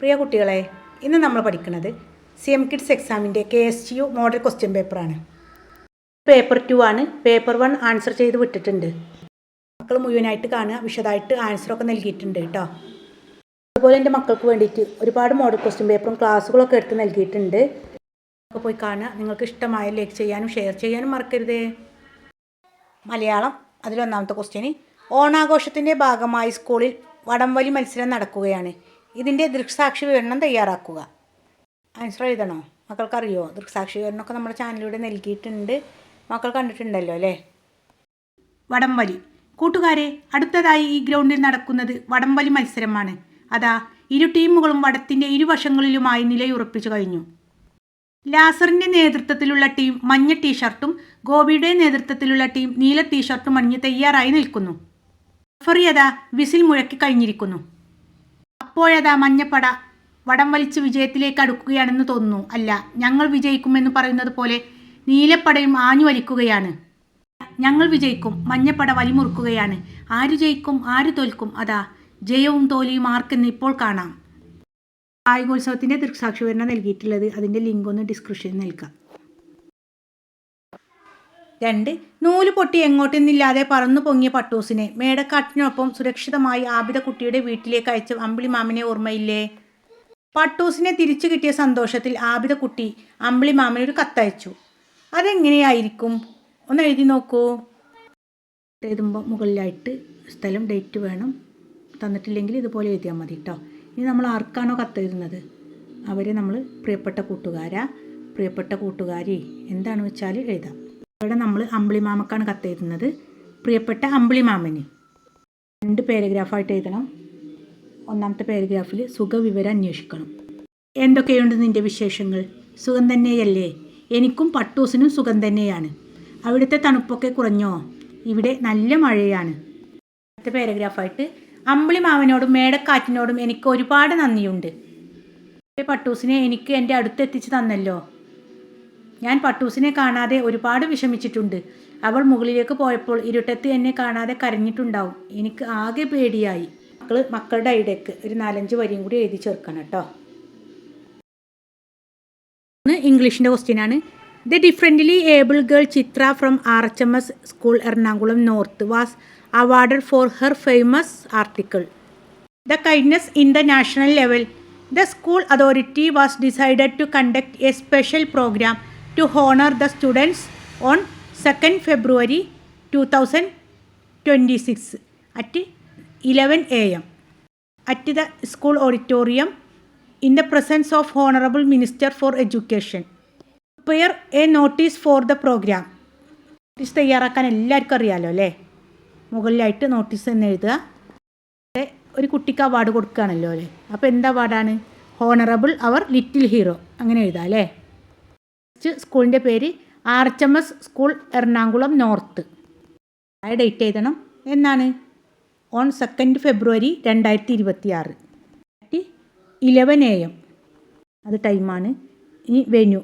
പ്രിയ കുട്ടികളെ ഇന്ന് നമ്മൾ പഠിക്കുന്നത് സി എം കിഡ്സ് എക്സാമിന്റെ K S U model question പേപ്പറാണ് പേപ്പർ ടു ആണ്. പേപ്പർ വൺ ആൻസർ ചെയ്ത് വിട്ടിട്ടുണ്ട്. മക്കൾ മുഴുവനായിട്ട് കാണുക വിശദമായിട്ട് ആൻസറൊക്കെ നൽകിയിട്ടുണ്ട് കേട്ടോ. അതുപോലെ എന്റെ മക്കൾക്ക് വേണ്ടിയിട്ട് ഒരുപാട് മോഡൽ ക്വസ്റ്റ്യൻ പേപ്പറും ക്ലാസ്സുകളൊക്കെ എടുത്ത് നൽകിയിട്ടുണ്ട്. ഒക്കെ പോയി കാണുക. നിങ്ങൾക്ക് ഇഷ്ടമായ ലൈക്ക് ചെയ്യാനും ഷെയർ ചെയ്യാനും മറക്കരുതേ. മലയാളം അതിലൊന്നാമത്തെ ക്വസ്റ്റ്യന് ഓണാഘോഷത്തിന്റെ ഭാഗമായി സ്കൂളിൽ വടംവലി മത്സരം നടക്കുകയാണ്. ഇതിന്റെ ദൃക്സാക്ഷി വിവരണം തയ്യാറാക്കുക. ആൻസർ എഴുതണോ? മക്കൾക്കറിയോ? ദൃക്സാക്ഷി വിവരണമൊക്കെ നമ്മുടെ ചാനലിലൂടെ നൽകിയിട്ടുണ്ട്. മക്കൾ കണ്ടിട്ടുണ്ടല്ലോ അല്ലേ? വടംവലി. കൂട്ടുകാരെ അടുത്തതായി ഈ ഗ്രൗണ്ടിൽ നടക്കുന്നത് വടംവലി മത്സരമാണ്. അതാ ഇരു ടീമുകളും വടത്തിന്റെ ഇരുവശങ്ങളിലുമായി നിലയുറപ്പിച്ചു കഴിഞ്ഞു. ലാസറിന്റെ നേതൃത്വത്തിലുള്ള ടീം മഞ്ഞ ടീഷർട്ടും ഗോപിയുടെ നേതൃത്വത്തിലുള്ള ടീം നീല ടീഷർട്ടും അണിഞ്ഞ് തയ്യാറായി നിൽക്കുന്നു. റഫറിയതാ വിസിൽ മുഴക്കി കഴിഞ്ഞിരിക്കുന്നു. അപ്പോഴതാ മഞ്ഞപ്പട. വടം വലിച്ച് വിജയത്തിലേക്ക് അടുക്കുകയാണെന്ന് തോന്നുന്നു. അല്ല ഞങ്ങൾ വിജയിക്കുമെന്ന് പറയുന്നത് പോലെ നീലപ്പടയും ആഞ്ഞു വലിക്കുകയാണ്. ഞങ്ങൾ വിജയിക്കും മഞ്ഞപ്പട വലിമുറുക്കുകയാണ് ആര് ജയിക്കും ആര് തോൽക്കും അതാ ജയവും തോൽവിയും ആർക്കെന്ന് ഇപ്പോൾ കാണാം. കായികോത്സവത്തിന്റെ ദൃക്സാക്ഷി വിവരണം നൽകിയിട്ടുള്ളത് അതിന്റെ ലിങ്ക് ഒന്ന് ഡിസ്ക്രിപ്ഷനിൽ നൽകാം രണ്ട് നൂൽ പൊട്ടി എങ്ങോട്ടെന്നില്ലാതെ പറന്നു പൊങ്ങിയ പട്ടൂസിനെ മേടക്കാട്ടിനൊപ്പം സുരക്ഷിതമായി ആബിദക്കുട്ടിയുടെ വീട്ടിലേക്ക് അയച്ച അമ്പിളി മാമിനെ ഓർമ്മയില്ലേ? പട്ടൂസിനെ തിരിച്ചു കിട്ടിയ സന്തോഷത്തിൽ ആബിദക്കുട്ടി അമ്പിളി ഒരു കത്തയച്ചു. അതെങ്ങനെയായിരിക്കും? ഒന്ന് എഴുതി നോക്കൂ. എഴുതുമ്പോൾ മുകളിലായിട്ട് സ്ഥലം ഡേറ്റ് വേണം. തന്നിട്ടില്ലെങ്കിൽ ഇതുപോലെ എഴുതിയാൽ മതി കേട്ടോ ഇനി നമ്മൾ ആർക്കാണോ കത്തെഴുതുന്നത്? അവരെ നമ്മൾ പ്രിയപ്പെട്ട കൂട്ടുകാരാ. പ്രിയപ്പെട്ട കൂട്ടുകാരി എന്താണ് വെച്ചാൽ എഴുതാം. ഇവിടെ നമ്മൾ അമ്പിളിമാമക്കാണ് കത്തെഴുതുന്നത് പ്രിയപ്പെട്ട അമ്പിളിമാമന് രണ്ട് പാരഗ്രാഫായിട്ട് എഴുതണം. ഒന്നാമത്തെ പാരഗ്രാഫിൽ സുഖവിവരം അന്വേഷിക്കണം. എന്തൊക്കെയുണ്ട് നിന്റെ വിശേഷങ്ങൾ? സുഖം തന്നെയല്ലേ? എനിക്കും പട്ടൂസിനും സുഖം തന്നെയാണ്. അവിടുത്തെ തണുപ്പൊക്കെ കുറഞ്ഞോ? ഇവിടെ നല്ല മഴയാണ്. അടുത്ത പാരഗ്രാഫായിട്ട് അമ്പിളി മാവനോടും മേടക്കാറ്റിനോടും എനിക്ക് ഒരുപാട് നന്ദിയുണ്ട്. പട്ടൂസിനെ എനിക്ക് എന്റെ അടുത്തെത്തിച്ച് തന്നല്ലോ. ഞാൻ പട്ടൂസിനെ കാണാതെ ഒരുപാട് വിഷമിച്ചിട്ടുണ്ട്. അവൾ മുകളിലേക്ക് പോയപ്പോൾ ഇരുട്ടത്ത് എന്നെ കാണാതെ കരഞ്ഞിട്ടുണ്ടാവും. എനിക്ക് ആകെ പേടിയായി. മക്കൾ മക്കളുടെ ഇടയ്ക്ക് ഒരു നാലഞ്ച് വരിയും കൂടി എഴുതി ചേർക്കണം കേട്ടോ. ഇംഗ്ലീഷിന്റെ ക്വസ്റ്റ്യനാണ് the differently able girl Chitra from R H M S school Ernakulam north was awarded for her famous article the kindness in the national level the school authority was decided to conduct a special program to honor the students on 2nd February 2026 at 11 am at the school auditorium in the presence of Honorable Minister for Education. Prepare a notice for the program. Notice തയ്യാറാക്കാൻ എല്ലാവർക്കും അറിയാലോ അല്ലേ മുകളിലായിട്ട് notice എന്ന് എഴുതുക ഒരു കുട്ടിക്ക് award കൊടുക്കുകയാണല്ലോ അല്ലേ അപ്പോൾ എന്താ അവാർഡാണ് ഹോണറബിൾ അവർ ലിറ്റിൽ ഹീറോ അങ്ങനെ എഴുതാം അല്ലേ സ്കൂളിന്റെ പേര് R H M S school Ernakulam north. ആ ഡേറ്റ് എഴുതണം. എന്നാണ്? ഓൺ സെക്കൻഡ് ഫെബ്രുവരി രണ്ടായിരത്തി ഇരുപത്തി ആറ് ഇലവൻ എ എം അത് ടൈമാണ്. ഇനി വെന്യൂ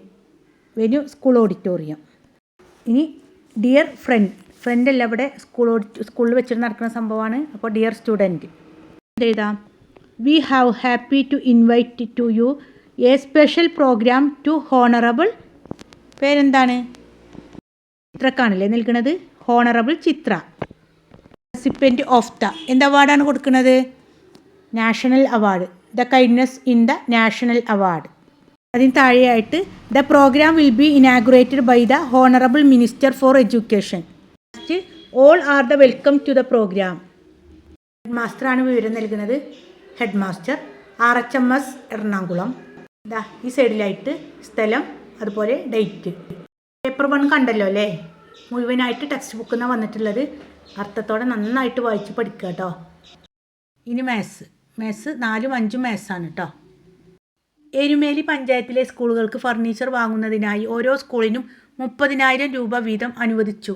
വെന്യൂ സ്കൂൾ ഓഡിറ്റോറിയം ഇനി ഡിയർ ഫ്രണ്ട് ഫ്രണ്ട് അല്ല ഇവിടെ സ്കൂൾ സ്കൂളിൽ വെച്ചിട്ട് നടക്കുന്ന സംഭവമാണ്. അപ്പോൾ ഡിയർ സ്റ്റുഡന്റ് എഴുതാം. We have happy to invite to you a special program to honourable പേരെന്താണ്? ചിത്രക്കാണല്ലേ നിൽക്കുന്നത്? Honourable Chitra. Recipient of the എന്ത് അവാർഡാണ് കൊടുക്കുന്നത്? National award the kindness in the national award അതിന് താഴെയായിട്ട് the program will be inaugurated by the honourable minister for education last all R the welcome to the program head മാസ്റ്ററാണ് വിവരം നൽകുന്നത്. Head master R H M S Ernakulam ഈ സൈഡിലായിട്ട് സ്ഥലം അതുപോലെ date paper one കണ്ടല്ലോ അല്ലേ? മുഴുവനായിട്ട് ടെക്സ്റ്റ് ബുക്കിൽ നിന്നാണ് വന്നിട്ടുള്ളത്. അർത്ഥത്തോടെ നന്നായിട്ട് വായിച്ച് പഠിക്കുക കേട്ടോ ഇനി മാത്സ് മാത്സ് നാലും അഞ്ചും മാത്സാണ് കേട്ടോ എരുമേലി പഞ്ചായത്തിലെ സ്കൂളുകൾക്ക് ഫർണിച്ചർ വാങ്ങുന്നതിനായി ഓരോ സ്കൂളിനും മുപ്പതിനായിരം രൂപ വീതം അനുവദിച്ചു.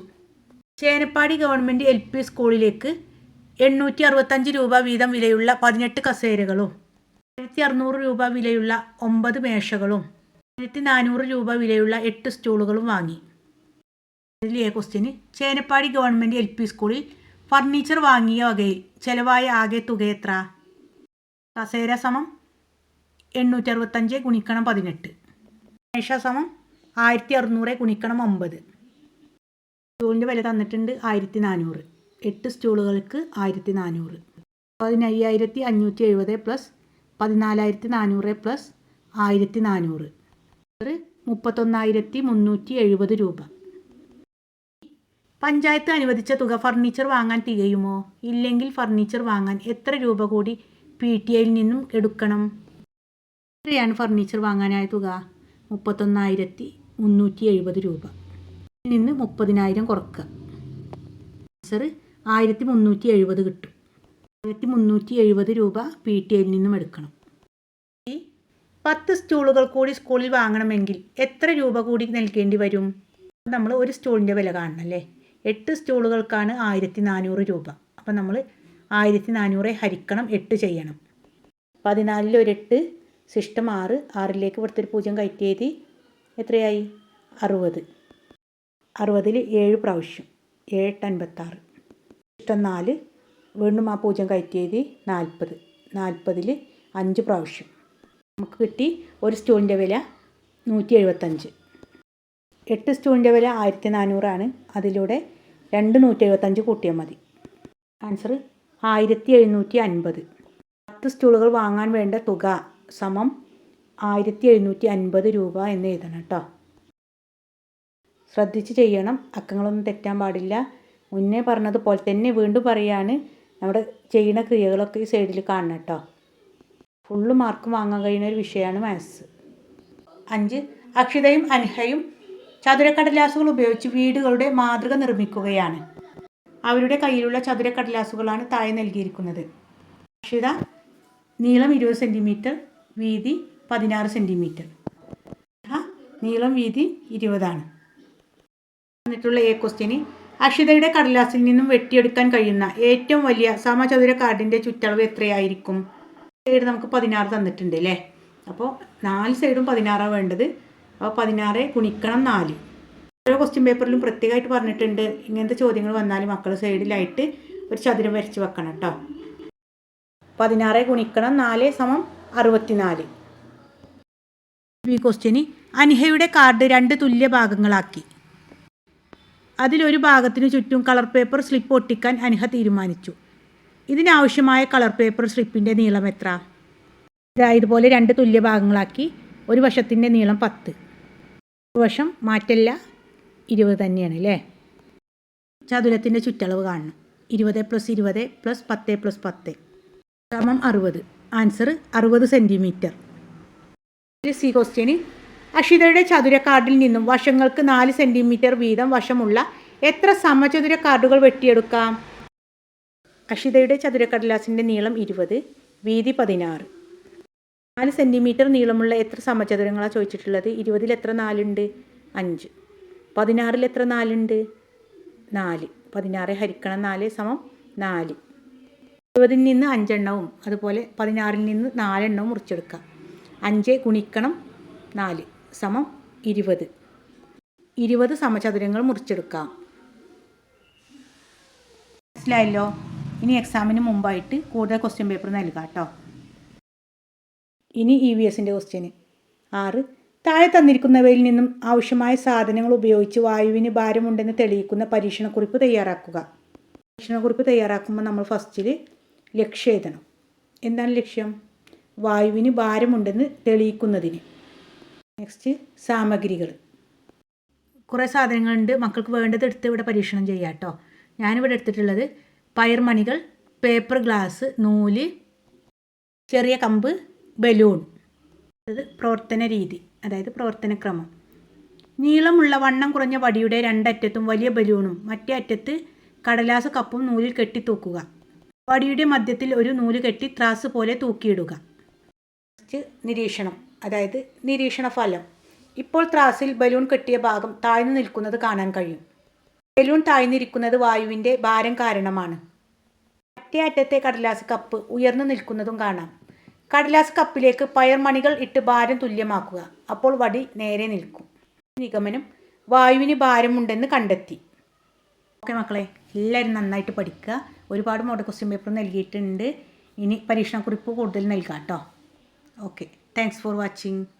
ചേനപ്പാടി ഗവൺമെന്റ് എൽ പി സ്കൂളിലേക്ക് എണ്ണൂറ്റി അറുപത്തഞ്ച് രൂപ വീതം വിലയുള്ള പതിനെട്ട് കസേരകളും ആയിരത്തി അറുന്നൂറ് രൂപ വിലയുള്ള ഒമ്പത് മേശകളും ആയിരത്തി നാനൂറ് രൂപ വിലയുള്ള എട്ട് സ്റ്റൂളുകളും വാങ്ങി. എ ക്വസ്റ്റ്യന് ചേനപ്പാടി ഗവൺമെന്റ് എൽ പി സ്കൂളിൽ ഫർണിച്ചർ വാങ്ങിയ വകയിൽ ചെലവായ ആകെ തുക എത്ര? കസേര സമം എണ്ണൂറ്റി അറുപത്തഞ്ച് ഗുണിക്കണം പതിനെട്ട്. മേശ സമം ആയിരത്തി അറുന്നൂറ് ഗുണിക്കണം ഒമ്പത്. സ്റ്റൂളിന്റെ വില തന്നിട്ടുണ്ട് ആയിരത്തി നാനൂറ്. എട്ട് സ്റ്റൂളുകൾക്ക് ആയിരത്തി നാനൂറ്. പതിനയ്യായിരത്തി അഞ്ഞൂറ്റി എഴുപത് പ്ലസ് പതിനാലായിരത്തി നാനൂറ് പ്ലസ് ആയിരത്തി നാനൂറ്. മുപ്പത്തൊന്നായിരത്തി മുന്നൂറ്റി എഴുപത് രൂപ. പഞ്ചായത്ത് അനുവദിച്ച തുക ഫർണിച്ചർ വാങ്ങാൻ തികയുമോ? ഇല്ലെങ്കിൽ ഫർണിച്ചർ വാങ്ങാൻ എത്ര രൂപ കൂടി പി ടി ഐയിൽ നിന്നും എടുക്കണം? എത്രയാണ് ഫർണിച്ചർ വാങ്ങാനായ തുക. മുപ്പത്തൊന്നായിരത്തി മുന്നൂറ്റി എഴുപത് രൂപ നിന്ന് മുപ്പതിനായിരം കുറക്കുക. ആൻസർ ആയിരത്തി മുന്നൂറ്റി എഴുപത് കിട്ടും. ആയിരത്തി മുന്നൂറ്റി എഴുപത് രൂപ പി ടി ഐയിൽ നിന്നും എടുക്കണം. പത്ത് സ്റ്റൂളുകൾ കൂടി സ്കൂളിൽ വാങ്ങണമെങ്കിൽ എത്ര രൂപ കൂടി നൽകേണ്ടി വരും? നമ്മൾ ഒരു സ്റ്റൂളിന്റെ വില കാണണം അല്ലേ എട്ട് സ്റ്റൂളുകൾക്കാണ് ആയിരത്തി നാനൂറ് രൂപ. അപ്പം നമ്മൾ ആയിരത്തി നാനൂറെ ഹരിക്കണം എട്ട് ചെയ്യണം. പതിനാലിൽ ഒരെട്ട് സിസ്റ്റം ആറ് ആറിലേക്ക് ഇവിടുത്തെ ഒരു പൂജ്യം കയറ്റി എഴുതി എത്രയായി? അറുപത്. അറുപതിൽ ഏഴ് പ്രാവശ്യം. ഏഴെട്ട് അൻപത്താറ്. സിസ്റ്റം നാല് വീണ്ടും ആ പൂജ്യം കയറ്റി എഴുതി നാൽപ്പത്. നാൽപ്പതിൽ അഞ്ച് പ്രാവശ്യം. നമുക്ക് കിട്ടി ഒരു സ്റ്റൂളിന്റെ വില നൂറ്റി എഴുപത്തഞ്ച് എട്ട് സ്റ്റൂളിന്റെ വില ആയിരത്തി നാനൂറാണ് അതിലൂടെ രണ്ട് നൂറ്റി എഴുപത്തഞ്ച് കൂട്ടിയാൽ മതി. ആൻസർ ആയിരത്തി എഴുന്നൂറ്റി അൻപത് പത്ത് സ്റ്റൂളുകൾ വാങ്ങാൻ വേണ്ട തുക സമം ആയിരത്തി എഴുന്നൂറ്റി അൻപത് രൂപ എന്ന് എഴുതണം കേട്ടോ. ശ്രദ്ധിച്ച് ചെയ്യണം. അക്കങ്ങളൊന്നും തെറ്റാൻ പാടില്ല. മുന്നേ പറഞ്ഞതുപോലെ തന്നെ വീണ്ടും പറയാണ്. നമ്മുടെ ചെയ്യുന്ന ക്രിയകളൊക്കെ ഈ സൈഡിൽ കാണണം കേട്ടോ. ഫുള്ള് മാർക്ക് വാങ്ങാൻ കഴിയുന്ന ഒരു വിഷയമാണ് മാത്സ് അഞ്ച് അക്ഷിതയും അൻഹയും ചതുരക്കടലാസുകൾ ഉപയോഗിച്ച് വീടുകളുടെ മാതൃക നിർമ്മിക്കുകയാണ്. അവരുടെ കയ്യിലുള്ള ചതുരക്കടലാസുകളാണ് താഴെ നൽകിയിരിക്കുന്നത്. അക്ഷിത നീളം ഇരുപത് സെന്റിമീറ്റർ വീതി പതിനാറ് സെന്റിമീറ്റർ നീളം വീതി ഇരുപതാണ്. എന്നിട്ടുള്ള എ ക്വസ്റ്റ്യന് അക്ഷിതയുടെ കടലാസിൽ നിന്നും വെട്ടിയെടുക്കാൻ കഴിയുന്ന ഏറ്റവും വലിയ സമചതുര കാർഡിന്റെ ചുറ്റളവ് എത്രയായിരിക്കും? സൈഡ് നമുക്ക് പതിനാറ് തന്നിട്ടുണ്ട് അല്ലേ അപ്പോൾ നാല് സൈഡും പതിനാറാണ് വേണ്ടത്. അപ്പോൾ പതിനാറ് ഗുണിക്കണം നാല്. ഓരോ ക്വസ്റ്റ്യൻ പേപ്പറിലും പ്രത്യേകമായിട്ട് പറഞ്ഞിട്ടുണ്ട്. ഇങ്ങനത്തെ ചോദ്യങ്ങൾ വന്നാൽ മക്കൾ സൈഡിലായിട്ട് ഒരു ചതുരം വരച്ച് വെക്കണം കേട്ടോ പതിനാറ് ഗുണിക്കണം നാല് സമം അറുപത്തിനാല്. ബി ക്വസ്റ്റ്യന് അനിഹയുടെ കാർഡ് രണ്ട് തുല്യ ഭാഗങ്ങളാക്കി. അതിലൊരു ഭാഗത്തിന് ചുറ്റും കളർ പേപ്പർ സ്ലിപ്പ് ഒട്ടിക്കാൻ അനിഹ തീരുമാനിച്ചു. ഇതിനാവശ്യമായ കളർ പേപ്പർ സ്ലിപ്പിന്റെ നീളം എത്ര? ഇതാ ഇതുപോലെ രണ്ട് തുല്യ ഭാഗങ്ങളാക്കി ഒരു വശത്തിന്റെ നീളം പത്ത്. ഒരു വശം മാറ്റല്ല ഇരുപത് തന്നെയാണ് അല്ലേ? ചതുരത്തിന്റെ ചുറ്റളവ് കാണണം. ഇരുപത് പ്ലസ് ഇരുപത് പ്ലസ് പത്ത് പ്ലസ് പത്ത്. സമം അറുപത്. ആൻസർ അറുപത് സെന്റിമീറ്റർ സി ക്വസ്റ്റ്യന്. അക്ഷിതയുടെ ചതുര കാർഡിൽ നിന്നും വശങ്ങൾക്ക് നാല് സെന്റിമീറ്റർ വീതം വശമുള്ള എത്ര സമചതുര കാർഡുകൾ വെട്ടിയെടുക്കാം? അക്ഷിതയുടെ ചതുരക്കടലാസിന്റെ നീളം ഇരുപത് വീതി പതിനാറ്. നാല് സെന്റിമീറ്റർ നീളമുള്ള എത്ര സമചതുരങ്ങളാണ് ചോദിച്ചിട്ടുള്ളത്? ഇരുപതിൽ എത്ര നാലുണ്ട്? അഞ്ച്. പതിനാറിൽ എത്ര നാലുണ്ട്? നാല്. പതിനാറ് ഹരിക്കണം നാല് സമം നാല്. ഇരുപതിൽ നിന്ന് അഞ്ചെണ്ണവും അതുപോലെ പതിനാറിൽ നിന്ന് നാലെണ്ണവും മുറിച്ചെടുക്കാം. അഞ്ച് ഗുണിക്കണം നാല് സമം ഇരുപത്. ഇരുപത് സമചതുരങ്ങൾ മുറിച്ചെടുക്കാം. മനസ്സിലായല്ലോ? ഇനി എക്സാമിന് മുമ്പായിട്ട് കൂടുതൽ ക്വസ്റ്റ്യൻ പേപ്പർ നൽകാം കേട്ടോ. ഇനി ഇ വി എസിന്റെ ക്വസ്റ്റ്യന് ആറ് താഴെ തന്നിരിക്കുന്നവയിൽ നിന്നും ആവശ്യമായ സാധനങ്ങൾ ഉപയോഗിച്ച് വായുവിന് ഭാരമുണ്ടെന്ന് തെളിയിക്കുന്ന പരീക്ഷണക്കുറിപ്പ് തയ്യാറാക്കുക. പരീക്ഷണക്കുറിപ്പ് തയ്യാറാക്കുമ്പോൾ നമ്മൾ ഫസ്റ്റിൽ ലക്ഷ്യം എഴുതണം. എന്താണ് ലക്ഷ്യം? വായുവിന് ഭാരമുണ്ടെന്ന് തെളിയിക്കുന്നതിന്. നെക്സ്റ്റ് സാമഗ്രികൾ കുറേ സാധനങ്ങളുണ്ട്. മക്കൾക്ക് വേണ്ടത് എടുത്ത് ഇവിടെ പരീക്ഷണം ചെയ്യാം കേട്ടോ. ഞാനിവിടെ എടുത്തിട്ടുള്ളത് പയർമണികൾ പേപ്പർ ഗ്ലാസ് നൂൽ ചെറിയ കമ്പ് ബലൂൺ അത് പ്രവർത്തന രീതി അതായത് പ്രവർത്തന ക്രമം. നീളമുള്ള വണ്ണം കുറഞ്ഞ വടിയുടെ രണ്ടറ്റത്തും വലിയ ബലൂണും മറ്റേ അറ്റത്ത് കടലാസ് കപ്പും നൂലിൽ കെട്ടി തൂക്കുക. വടിയുടെ മധ്യത്തിൽ ഒരു നൂൽ കെട്ടി ത്രാസ് പോലെ തൂക്കിയിടുക. നിരീക്ഷണം അതായത് നിരീക്ഷണ ഫലം ഇപ്പോൾ ത്രാസിൽ ബലൂൺ കെട്ടിയ ഭാഗം താഴ്ന്നു നിൽക്കുന്നത് കാണാൻ കഴിയും. ബലൂൺ താഴ്ന്നിരിക്കുന്നത് വായുവിന്റെ ഭാരം കാരണമാണ്. മറ്റേ അറ്റത്തെ കടലാസ് കപ്പ് ഉയർന്നു നിൽക്കുന്നതും കാണാം. കടലാസ് കപ്പിലേക്ക് പയർമണികൾ ഇട്ട് ഭാരം തുല്യമാക്കുക. അപ്പോൾ വടി നേരെ നിൽക്കും. നിഗമനം വായുവിന് ഭാരമുണ്ടെന്ന് കണ്ടെത്തി. ഓക്കെ മക്കളെ എല്ലാവരും നന്നായിട്ട് പഠിക്കുക. ഒരുപാട് മോഡൽ ക്വസ്റ്റ്യൻ പേപ്പർ നൽകിയിട്ടുണ്ട്. ഇനി പരീക്ഷണക്കുറിപ്പ് കൂടുതൽ നൽകാം കേട്ടോ. Okay thanks for watching.